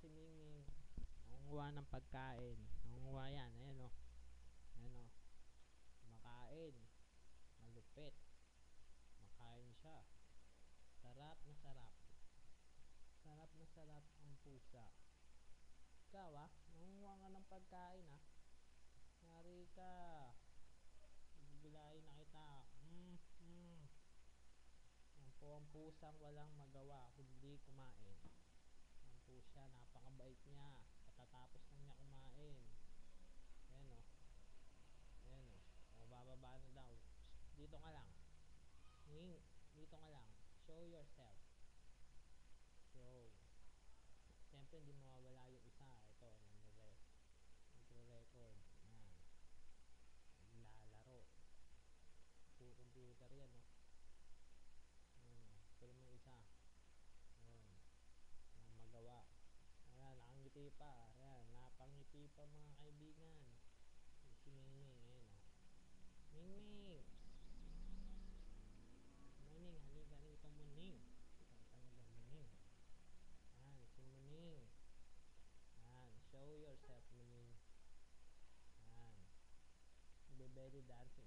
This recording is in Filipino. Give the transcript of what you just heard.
si Mingming. Nangunguha ng pagkain. Nangunguha yan. Ayan o. Ayan o. Makain. Malupit. Makain siya. Sarap na sarap. Sarap na sarap ang pusa. Ikaw ah, nangunguha ka ng pagkain ah. Yari ka. Bibilayin na kita. Mm, mm. Yan po ang pusang walang magawa kundi kumain. Po siya, napakabait niya. Katatapos lang niya kumain. Ayan o. Ayan o. O, bababa na daw. Dito ka lang. Ning, dito ka lang. Show yourself. pa. Ayan, napangiti pa mga kaibigan. Si Mingming, ayan oh. o. Mingming! Muning, halika rin itong muning. Itong ba muning? Ayan, si muning. Ayan, show yourself muning. Ayan. Be very dance